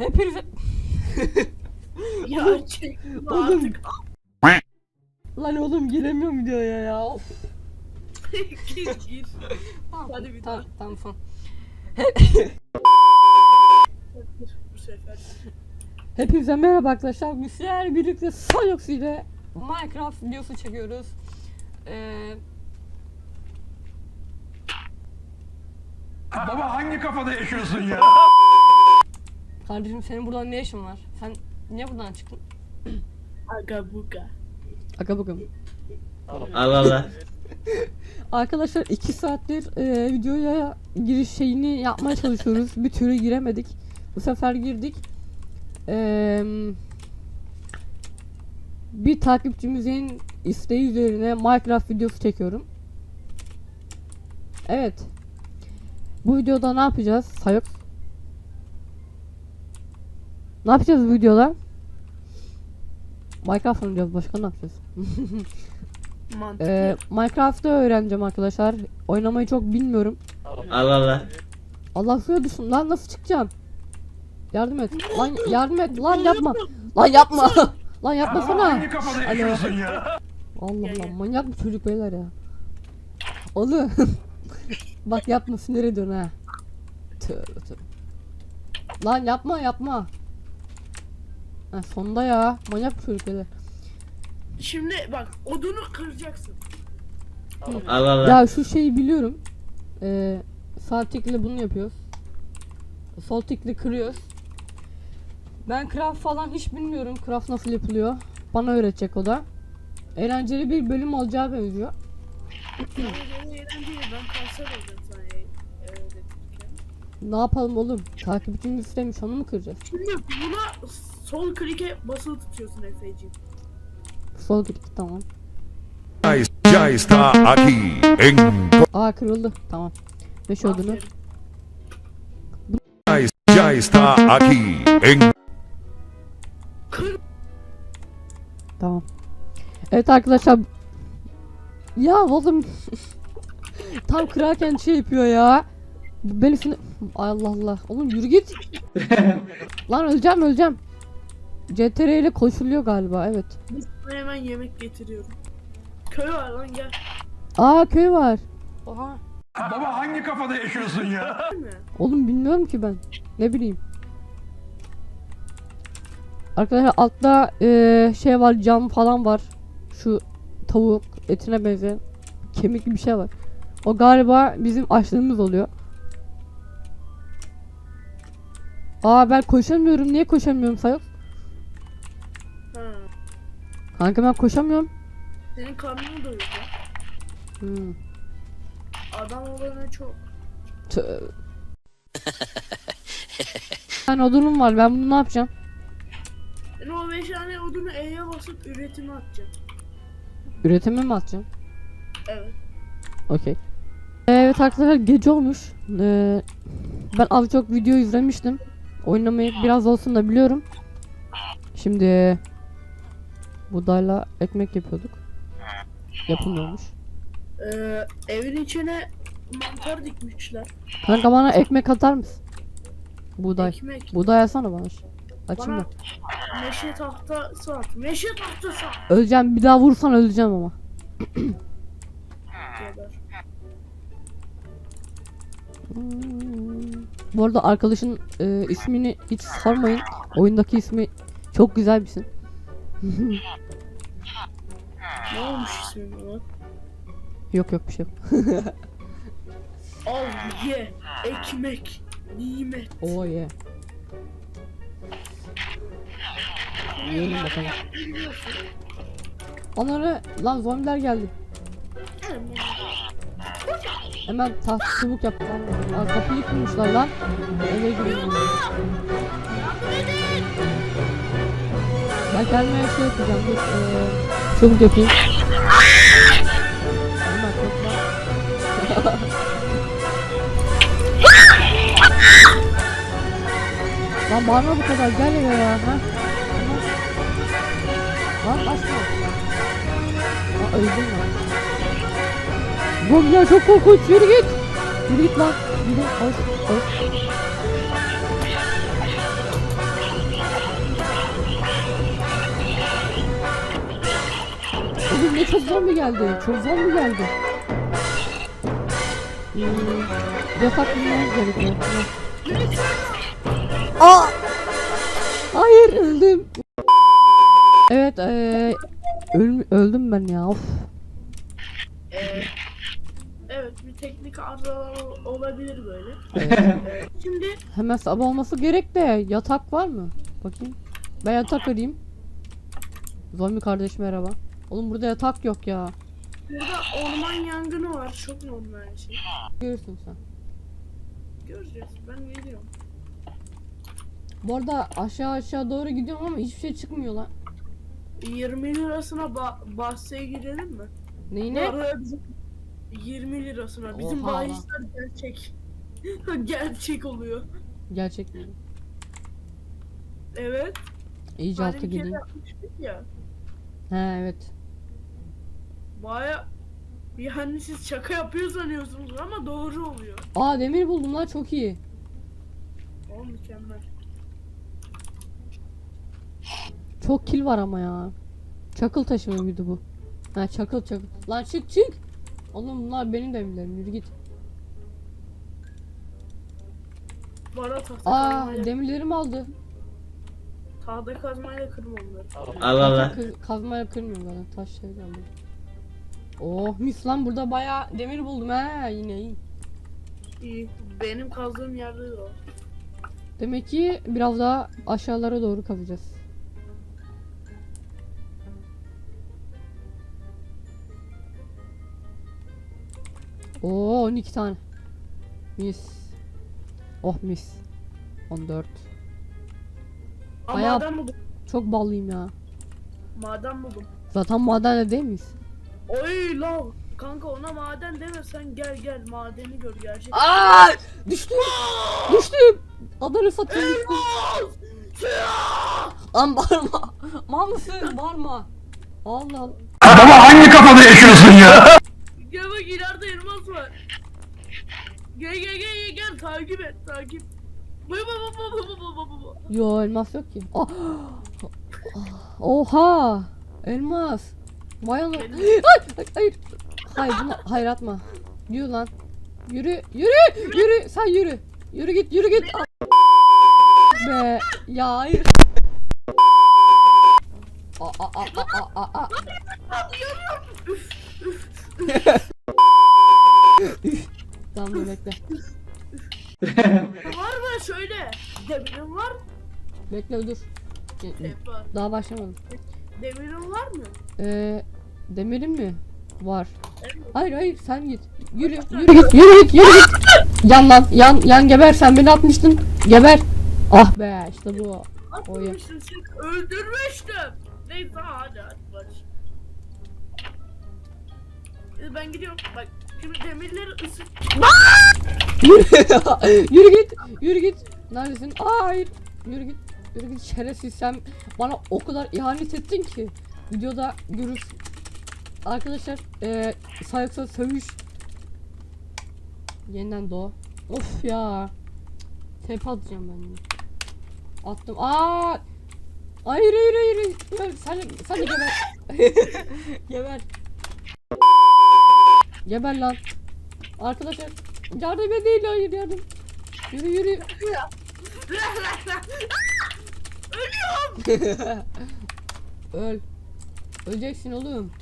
Hepinize... Ya çek Oğlum. artık. Lan oğlum giremiyorum videoya ya. Of. gir gir. Tamam, Hadi bir tamam, tamam son. Bu sefer. Hepinize merhaba arkadaşlar. Müsler birlikte Soyox ile Minecraft videosu çekiyoruz. Ee, Baba hangi kafada yaşıyorsun ya? Kardeşim senin buradan ne işin var? Sen niye buradan çıktın? Aga buga. Aga bakalım. Allah Allah. Arkadaşlar 2 saattir e, videoya giriş şeyini yapmaya çalışıyoruz. Bir türlü giremedik. Bu sefer girdik. Eee, bir takipçimizin isteği üzerine Minecraft videosu çekiyorum. Evet. Bu videoda ne yapacağız? Sayık. Ne yapacağız bu videoda? Minecraft oynayacağız. Başka ne yapacağız? Ee, Minecraft'ı öğreneceğim arkadaşlar. Oynamayı çok bilmiyorum. Allah Allah. Allah suya düşsün lan nasıl çıkacağım? Yardım et. Lan yardım et. Lan yapma. Lan yapma. lan yapmasana. ya? Allah Allah manyak bu çocuk beyler ya. Oğlum. Bak yapma sinir ediyorsun ha. Tövbe tövbe. Lan yapma yapma. Ha, sonunda ya. Manyak bu çocuk. Şimdi bak odunu kıracaksın. Allah Allah. Ya şu şeyi biliyorum. Ee, sağ tıkla bunu yapıyoruz. Sol tıkla kırıyoruz. Ben craft falan hiç bilmiyorum. Craft nasıl yapılıyor. Bana öğretecek o da. Eğlenceli bir bölüm olacağı benziyor. Ama eğlenceli ben kanser olacağım sana öğretirken. Ne yapalım oğlum? Takipçimiz istemiş onu mu kıracağız? Şimdi buna sol klike basılı tutuyorsun Efe'ciğim. Sol tık tamam. Ya, está aquí en Aa kırıldı. Tamam. Beş odunu. Aferin. ya, está aquí en Kır. Tamam. Evet arkadaşlar. Ya oğlum. Tam kırarken şey yapıyor ya. Beni sinir... Allah Allah. Oğlum yürü git. Lan öleceğim öleceğim. CTR ile koşuluyor galiba evet. Sana hemen yemek getiriyorum. Köy var lan gel. Aa köy var. Oha. Baba hangi kafada yaşıyorsun ya? Oğlum bilmiyorum ki ben. Ne bileyim. Arkadaşlar altta eee, şey var cam falan var. Şu tavuk etine benzeyen kemikli bir şey var. O galiba bizim açlığımız oluyor. Aa ben koşamıyorum. Niye koşamıyorum Sayok? Kanka ben koşamıyorum. Senin karnını doyurdu. Hmm. Adam olana çok. Tövbe. Ben odunum var. Ben bunu ne yapacağım? Yani o 5 tane odunu E'ye basıp üretime atacaksın. Üretime mi atacağım? Evet. Okey. Evet arkadaşlar gece olmuş. Ee, ben az çok video izlemiştim. Oynamayı biraz olsun da biliyorum. Şimdi budayla ekmek yapıyorduk. Yapılmıyormuş. Ee, evin içine mantar dikmişler. Kanka bana ekmek atar mısın? Buğday. Ekmek. Buğday alsana bana. Açayım Bana da. meşe tahtası at. Meşe tahtası at. Öleceğim bir daha vursan öleceğim ama. Geber. Hmm. Bu arada arkadaşın e, ismini hiç sormayın. Oyundaki ismi çok güzel bir isim. Ne olmuş ismin buna? Yok yok bir şey yok. Al ye. Ekmek. Nimet. Oh yeah. Yiyelim bakalım. Onları lan zombiler geldi. Hemen taht çubuk yap. Aa, kapıyı kırmışlar lan. Eve girelim. Ben kendime şey yapacağım. Dur, eee, çubuk yapayım. Lan bağırma bu kadar gel eve ya. Ha? Lan açma. Lan öldüm lan. Zombiler çok korkunç yürü git. Yürü git lan. Yürü koş koş. Çok zombi geldi. Çok zombi geldi. Hmm, yatak bulmamız gerekiyor. Aa! Hayır öldüm. Evet eee öl- öldüm ben ya. Of. Ee, evet bir teknik arızalar ol- olabilir böyle. Ee, şimdi Hemen sabah olması gerek de yatak var mı? Bakayım. Ben yatak arayayım. Zombi kardeş merhaba. Oğlum burada yatak yok ya. burada orman yangını var. Çok normal şey. Görürsün sen. Göreceğiz. Ben geliyorum. Bu arada aşağı aşağı doğru gidiyorum ama hiçbir şey çıkmıyor lan. 20 lirasına ba- bahseye girelim mi? Neyine? Bizim 20 lirasına. Bizim Oha lan. bahisler gerçek. gerçek oluyor. Gerçek mi? Evet. İyice Hani altı yapmıştık ya. He evet. Baya yani siz şaka yapıyor sanıyorsunuz ama doğru oluyor. Aa demir buldum lan çok iyi. O mükemmel. Çok kil var ama ya. Çakıl taşı mıydı bu? Ha çakıl çakıl. Lan çık çık. Oğlum bunlar benim demirlerim yürü git. Bana tahta Aa kazmayla, demirlerimi aldı. tahta kazmayla kırma onları. Allah Allah. Kaz- kazmayla kırmıyorum zaten taşları aldım. Oh mis lan burada bayağı demir buldum ha yine iyi. İyi. Benim kazdığım yerde de o. Demek ki biraz daha aşağılara doğru kazacağız. Oo 12 tane. Mis. Oh mis. 14. Aa, Bayağı- maden buldum. Çok ballıyım ya. Maden buldum. Zaten madende değil miyiz? Oy lav. Kanka ona maden deme sen gel gel madeni gör gerçek. Aa! Düştüm. Düştüm. Adarı satayım. Lan bağırma. Mal mısın? Bağırma. Allah Allah. Baba hangi kafada yaşıyorsun ya? Gel bak ileride elmas var. Gel gel gel gel gel takip et takip. Baba baba baba baba baba. Yo elmas yok ki. Ah! Oha! Elmas. Vay ana. Hayır, hayır, hayır. Bunu, hayır atma. Yürü lan. Yürü, yürü, yürü. Sen yürü. Yürü git, yürü git. Be. Ya hayır. Aa, aa, aa, aa, aa, aa. Tamam dur bekle. Var mı şöyle? Demirin var mı? Bekle dur. Daha başlamadım. Demirin var mı? Ee, demirin mi? Var. Hayır hayır sen git. Yürü yürü git yürü git yürü git. Yan lan yan yan geber sen beni atmıştın. Geber. Ah be işte bu. Atmışsın sen öldürmüştüm. Neyse hadi hadi bak. Ee, Ben gidiyorum. Bak şimdi demirleri ısıt. yürü git yürü git. Neredesin? Aa, hayır. Yürü git. Yürü git şerefsiz sen bana o kadar ihanet ettin ki. Videoda görürsün. Arkadaşlar eee sayıksa sövüş. Yeniden doğ. Of ya. Tep atacağım ben yine. Attım. Aa! Hayır hayır hayır. hayır. Sen, sen de geber. geber. Geber lan. Arkadaşlar yardım edin hayır yardım. Yürü yürü. Öl. Öleceksin oğlum.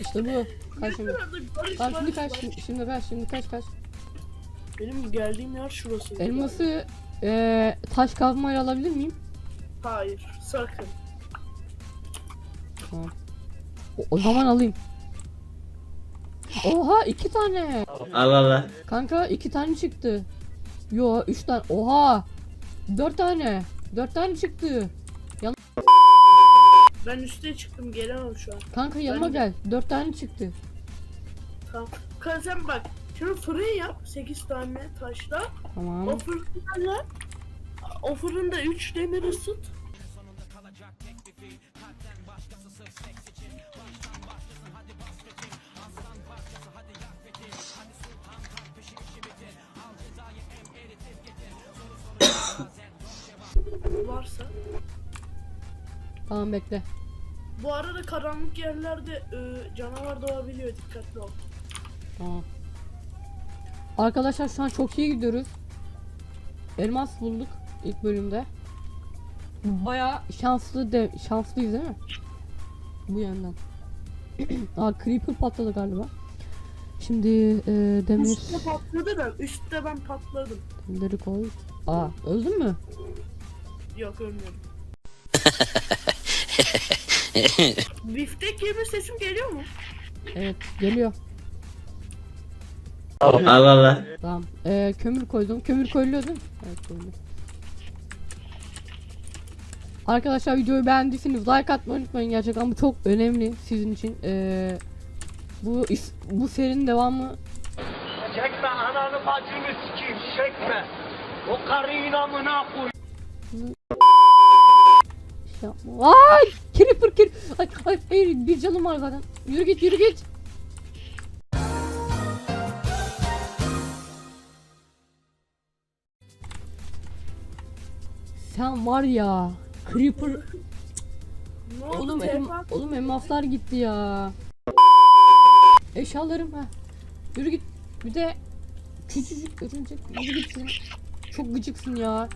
İşte bu. Kaç şimdi. Tamam şimdi kaç. Şimdi, şimdi kaç. Şimdi kaç kaç. Benim geldiğim yer şurası. Elması eee taş kazmayla alabilir miyim? Hayır sakın. Tamam. O, o zaman alayım. Oha iki tane. Allah Allah. Kanka iki tane çıktı. Yo üç tane. Oha. Dört tane. Dört tane çıktı. Ben üste çıktım gelemem şu an. Kanka yanıma Ben- gel. Dört tane çıktı. Tamam. Kanka sen bak. Şimdi fırın yap 8 tane taşla. Tamam. O fırında o fırında 3 demir ısıt. Varsa Tamam bekle. Bu arada karanlık yerlerde e, canavar doğabiliyor dikkatli ol. Tamam. Arkadaşlar şu an çok iyi gidiyoruz. Elmas bulduk ilk bölümde. Baya şanslı de şanslıyız değil mi? Bu yönden. Aa creeper patladı galiba. Şimdi e, demir Üstte patladı da üstte ben patladım. demirleri koy. Aa öldün mü? Yok ölmüyorum. Biftek yeme sesim geliyor mu? Evet geliyor. Allah Allah. Tamam. Ee, kömür koydum. Kömür koyuluyor değil mi? Evet koyuluyor. Arkadaşlar videoyu beğendiyseniz like atmayı unutmayın gerçekten bu çok önemli sizin için. Ee, bu is- bu serinin devamı Çekme ananı bacını sikeyim çekme. O karıyı amına koy. Yapma. Ay! Creeper creeper. Ay, ay, hayır bir canım var zaten. Yürü git yürü git. Sen var ya Creeper Ne oldu? Oğlum em, oğlum elmaslar gitti ya. Eşyalarım ha. Yürü git. Bir de küçücük örümcek. Yürü git. Çok gıcıksın ya.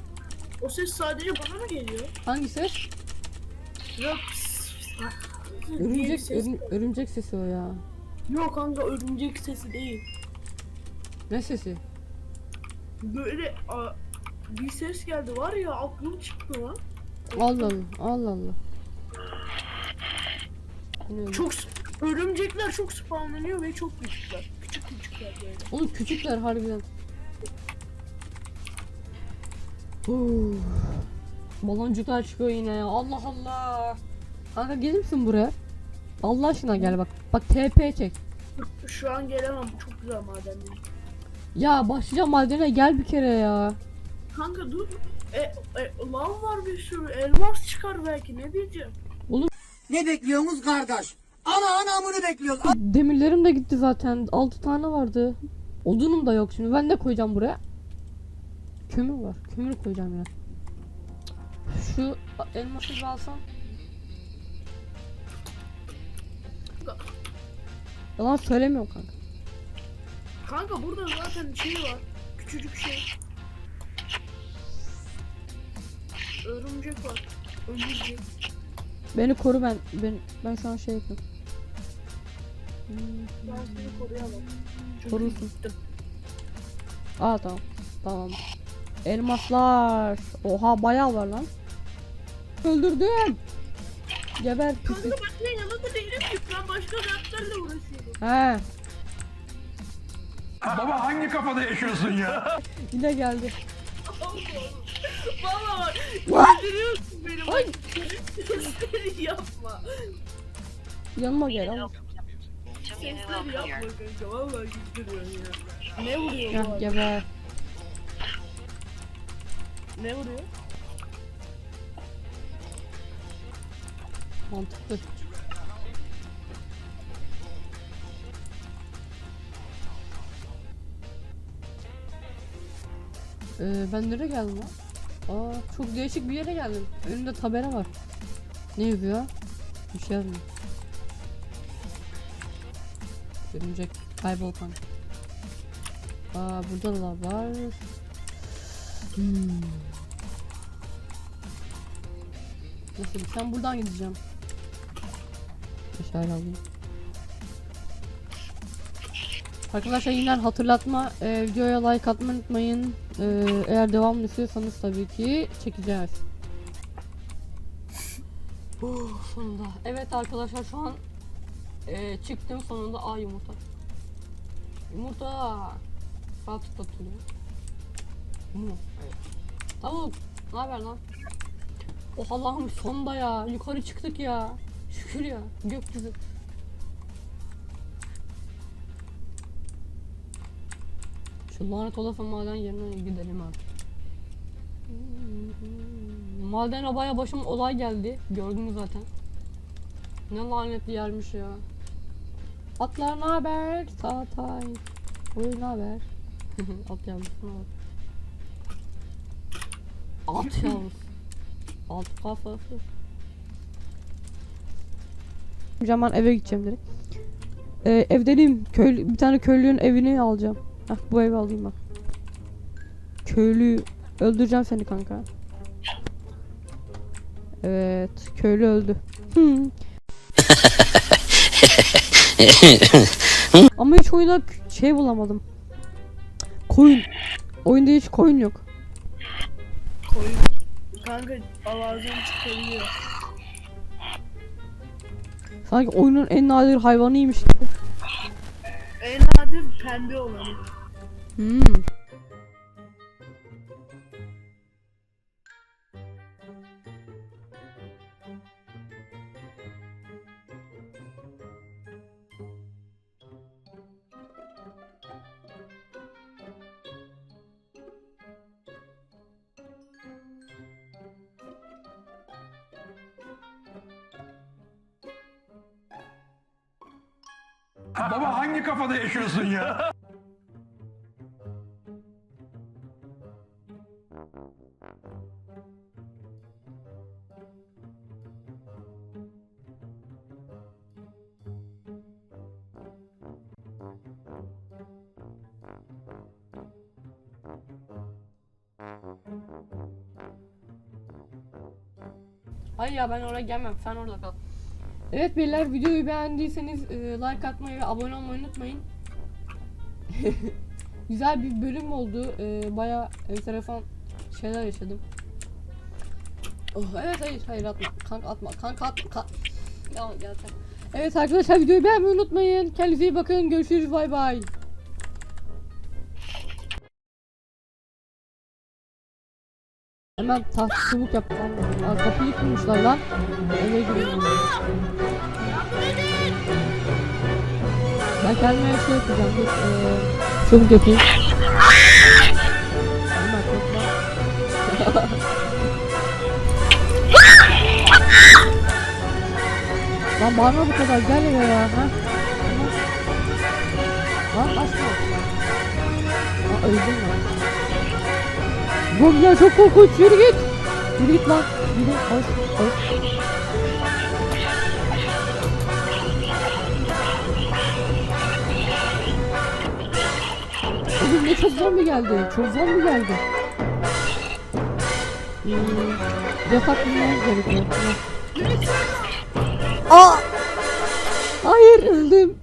O ses sadece bana mı geliyor? Hangi ses? Yok. Örümcek, ses. örüm- örümcek sesi o ya. Yok kanka örümcek sesi değil. Ne sesi? Böyle a, bir ses geldi var ya aklım çıktı lan. Allah Allah. Allah Allah. Çok örümcekler çok spawnlanıyor ve çok küçükler. Küçük küçükler böyle. Oğlum küçükler harbiden. Huu. Baloncuklar çıkıyor yine. Allah Allah. Kanka gelir misin buraya? Allah aşkına gel bak. Bak TP çek. Şu an gelemem çok güzel maden. Ya başlayacağım madene gel bir kere ya. Kanka dur. E, e, lav var bir sürü. Elmas çıkar belki ne diyeceğim. Ne bekliyorsunuz kardeş? Ana anamını bekliyoruz. Demirlerim de gitti zaten. 6 tane vardı. Odunum da yok şimdi. Ben ne koyacağım buraya? Kömür var. Kömür koyacağım ya. Şu elması bir alsam. Yalan söylemiyorum kanka. Kanka burada zaten şey var. Küçücük şey. Örümcek var. Örümcek. Beni koru ben. Ben, ben an şey yapıyorum. Ben seni koruyamam. Çünkü Korursun. gittim. Aa tamam. Tamam. Elmaslar. Oha bayağı var lan. Öldürdüm. Geber Kanka pislik. ben senin yanında değilim ki. Ben başka dertlerle uğraşıyorum. He. Baba hangi kafada yaşıyorsun ya? Yine geldi. Valla bak. Öldürüyorsun beni. Ay. Sesleri yapma. Yanıma gel ama. Sesleri yapma kanka. Valla güldürüyorsun ya. Ne vuruyor bu arada? geber. Ne vuruyor? Mantıklı. Ee, ben nereye geldim lan? Aa, çok değişik bir yere geldim. Önümde tabela var. Ne yazıyor? Bir şey yazmıyor. Örümcek kaybol kanka. Aa, burada da var. Hmm. Nasıl? Sen buradan gideceğim. Aşağıya alayım. Arkadaşlar yine hatırlatma e, videoya like atmayı unutmayın. E, eğer devamlı istiyorsanız tabii ki çekeceğiz. Oh, sonunda. Evet arkadaşlar şu an e, çıktım sonunda. Aa yumurta. Yumurta. Sağ tıklatılıyor. Mu. Evet. Tavuk. Ne haber lan? Oh Allah'ım sonunda ya. Yukarı çıktık ya. Şükür ya. Gökyüzü. Şu lanet olası maden yerine gidelim artık. Maden arabaya başım olay geldi. Gördünüz zaten. Ne lanetli yermiş ya. Atlar ne haber? Çağatay. Buyur ne haber? At yavrusuna bak. At yavrusu. Alt kafası. Ben eve gideceğim direkt. Ee, evdeneyim. Köylü, bir tane köylünün evini alacağım. Hah bu evi alayım bak. Köylü öldüreceğim seni kanka. Evet, köylü öldü. Hmm. Ama hiç oyunda şey bulamadım. Koyun. Oyunda hiç koyun yok. Koyun. Kanka avazım çıkabiliyor. Sanki oyunun en nadir hayvanıymış gibi. En nadir pembe olanı. Hmm. Baba hangi kafada yaşıyorsun ya? Hayır ya ben oraya gelmem. Sen orada kal. Evet beyler videoyu beğendiyseniz e, like atmayı ve abone olmayı unutmayın. Güzel bir bölüm oldu. E, Baya enteresan şeyler yaşadım. Oh, evet hayır hayır atma. Kanka atma. Kanka atma. Kan ya, sen. Evet arkadaşlar videoyu beğenmeyi unutmayın. Kendinize iyi bakın. Görüşürüz. Bay bay. Hemen çubuk yapacağım. Aa, kapıyı kırmışlar lan. Eve giriyorum. Ben kendime şey yapacağım. Dur, eee, çubuk yapayım. Hemen topla. Lan bağırma bu kadar gel eve ya. Ha? Lan açma. Aa öldüm lan. Zombiler çok korkunç yürü git. Yürü git lan. Yürü koş koş. Oğlum ne çok zombi geldi. Çok zombi geldi. Hmm, yatak bulmamız gerekiyor. Aa! Hayır öldüm.